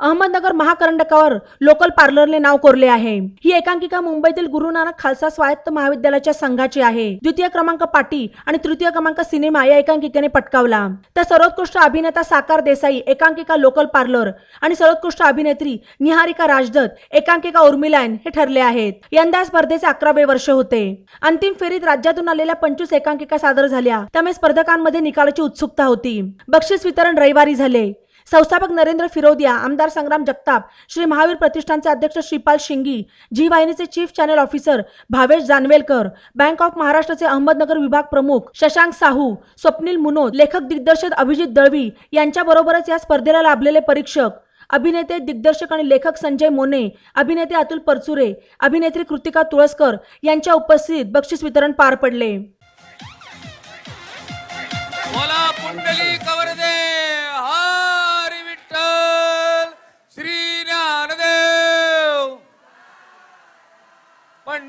Ahmednagar महाकरंडकावर local पार्लरने नाव कोरले आहे. ही एकांकिका मुंबईतील गुरु नानक खालसा स्वायत्त महाविद्यालयाच्या संघाची आहे. द्वितीय क्रमांक पाटी आणि तृतीय क्रमांक सिनेमा या एकांकिकेने पटकावला. तर सर्वोत्कृष्ट अभिनेता साकार देसाई एकांकिका लोकल पार्लर आणि सर्वोत्कृष्ट अभिनेत्री निहारिका राजदत्त एकांकिका उर्मिलायन हे ठरले आहेत. यंदा स्पर्धेचे अकरावे वर्ष होते. अंतिम फेरीत राज्यातून आलेल्या पंचवीस एकांकिका सादर झाल्या. त्यामुळे स्पर्धकांमध्ये निकालाची उत्सुकता होती. बक्षीस वितरण रविवारी झाले. संस्थापक नरेंद्र फिरोदिया आमदार संग्राम जगताप श्री महावीर प्रतिष्ठानचे अध्यक्ष Shripal Shingi Zee वाहिनीचे chief channel officer Bhavesh Janvelkar bank of महाराष्ट्राचे अहमदनगर विभाग प्रमुख शशांक साहू स्वप्नील मुनोद लेखक दिग्दर्शक अभिजित दळवी यांच्याबरोबरच या स्पर्धेला लाभलेले परीक्षक अभिनेते दिग्दर्शक आणि लेखक संजय मोने अभिनेते अतुल परचुरे अभिनेत्री कृतिका तुळसकर यांच्या उपस्थितीत बक्षीस वितरण पार पडले.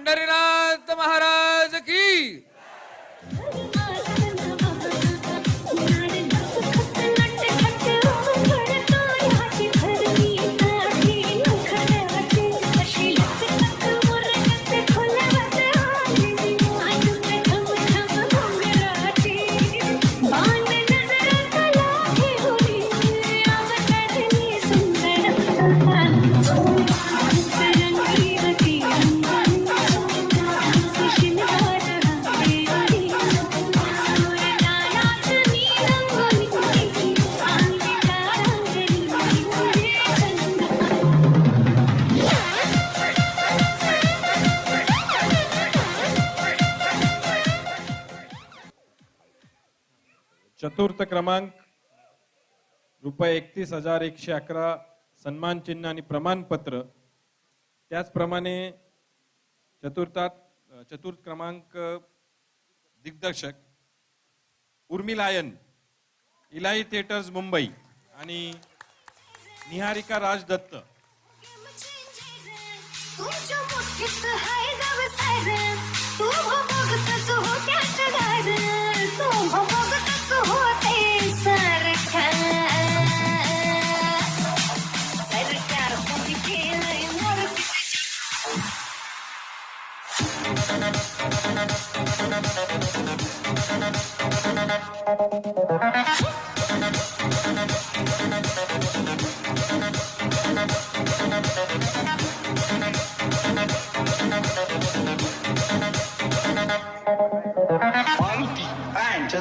पंढरीनाथ महाराज की चतुर्थ क्रमांक रुपये एकतीस हजार एकशे अकरा सन्मान चिन्ह आणि प्रमाणपत्र त्याचप्रमाणे चतुर्थात चतुर्थ क्रमांक दिग्दर्शक उर्मिलायन इलाई थिएटर्स मुंबई आणि निहारिका राज दत्त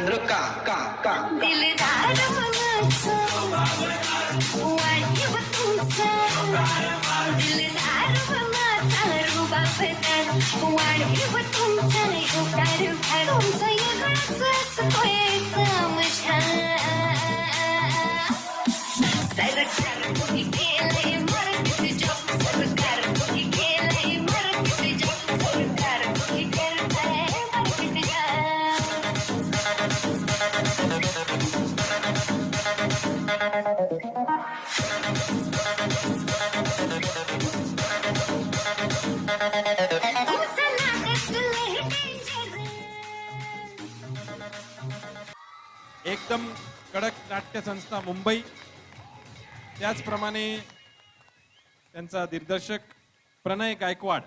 and चंद्र का का का Yeah. एकदम कडक नाट्य संस्था मुंबई. त्याचप्रमाणे त्यांचा दिग्दर्शक प्रणय गायकवाड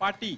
पाटी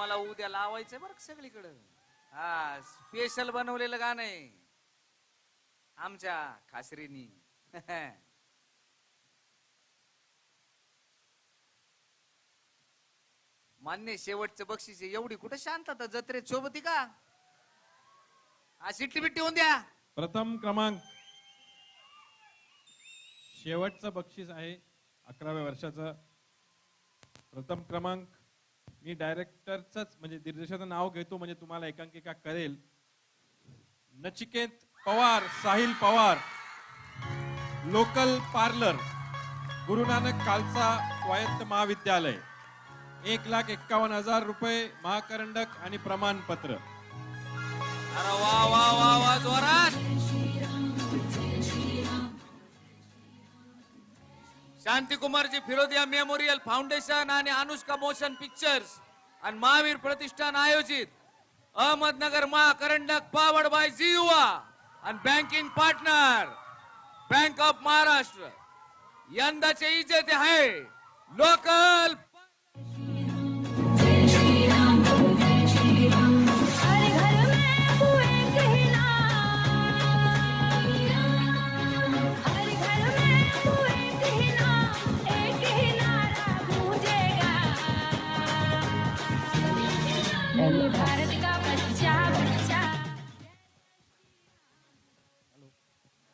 तुम्हाला उद्या लावायचंय बरं का सगळीकडं? हा स्पेशल बनवलेलं गाणं आहे. आमच्या खासरीनी. मान्य शेवटचं बक्षीस आहे. एवढी कुठं शांतता जत्रेत सोबती का? हा शिट्टी बिट्टी होऊन द्या. प्रथम क्रमांक. शेवटचं बक्षीस आहे अकराव्या वर्षाचं. प्रथम क्रमांक. मी डायरेक्टरच म्हणजे दिग्दर्शकाचं नाव घेतो म्हणजे तुम्हाला एकांकिका करेल. नचिकेत पवार साहिल पवार लोकल पार्लर गुरु नानक खालसा स्वायत्त महाविद्यालय एक लाख एक्कावन्न हजार रुपये महाकरंडक आणि प्रमाणपत्र. अरे वा वा वा वा जोरात! शांतिकुमारजी फिरोदिया मेमोरियल फाउंडेशन आणि अनुष्का मोशन पिक्चर्स आणि महावीर प्रतिष्ठान आयोजित. अहमदनगर महाकरंडक पावड बाय जी युवा आणि banking partner bank of Maharashtra यंदाचे इजेते आहे लोकल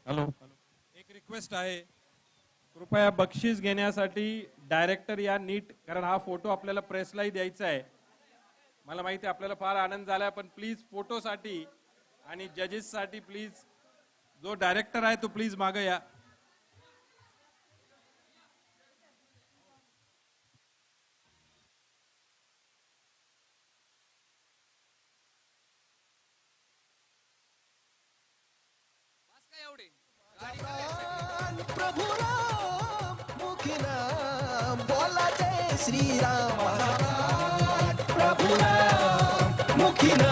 हॅलो. एक रिक्वेस्ट आहे. कृपया बक्षीस घेण्यासाठी डायरेक्टर या नीट कारण हा फोटो आपल्याला प्रेसलाही द्यायचा आहे. मला माहिती आहे आपल्याला फार आनंद झाला पण प्लीज फोटोसाठी आणि जजेससाठी प्लीज जो डायरेक्टर आहे तो प्लीज मागं या. श्रीराम प्रभुरा मुखिना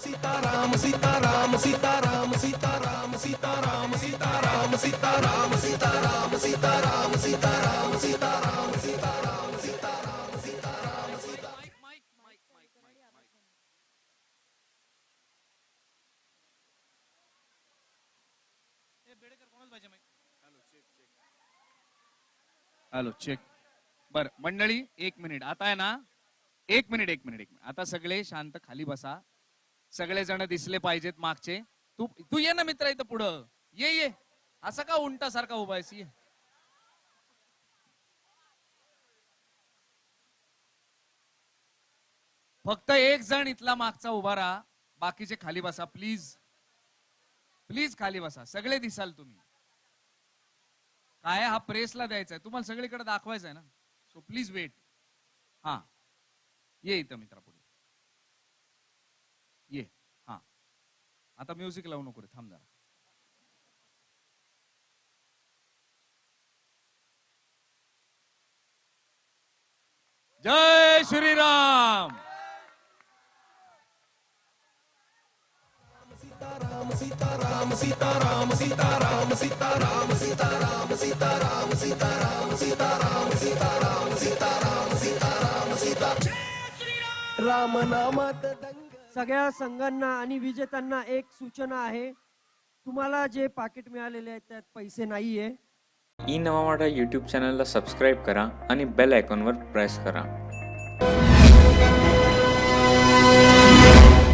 सीताराम सीताराम सीताराम सीताराम सीताराम सीताराम सीताराम सीताराम सीताराम सीताराम सीताराम सीताराम सीताराम सीताराम हॅलो चेक बर मंडळी एक मिनिट आता आहे ना एक मिनिट एक मिनिट एक मिनिट आता सगळे शांत खाली बसा सगळे जण दिसले पाहिजेत मागचे. तू तू ये ना मित्र इथं पुढं. ये ये. असं का उंटासारखा उभा आहेस? ये. फक्त एक जण इथला मागचा उभा राहा. बाकीचे खाली बसा प्लीज. प्लीज खाली बसा. सगळे दिसाल तुम्ही. काय हा प्रेसला द्यायचा आहे? तुम्हाला सगळीकडे दाखवायचं आहे ना? सो प्लीज वेट हा. ये इथं मित्रा पुढे ये हा आता म्युझिक लावू नको रे थांब जरा जय श्रीराम सीताराम सीताराम सीताराम सीताराम सीताराम सीताराम सीताराम सीताराम सीताराम सीताराम सीताराम सीताराम सीताराम राम नामात दंग सगळ्या संघांना आणि विजेत्यांना एक सूचना आहे. तुम्हाला जे पाकिट मिळालेले आहेत त्यात पैसे नाहीये. ई नवा यूट्यूब चॅनलला सबस्क्राईब करा आणि बेल आयकॉनवर प्रेस करा.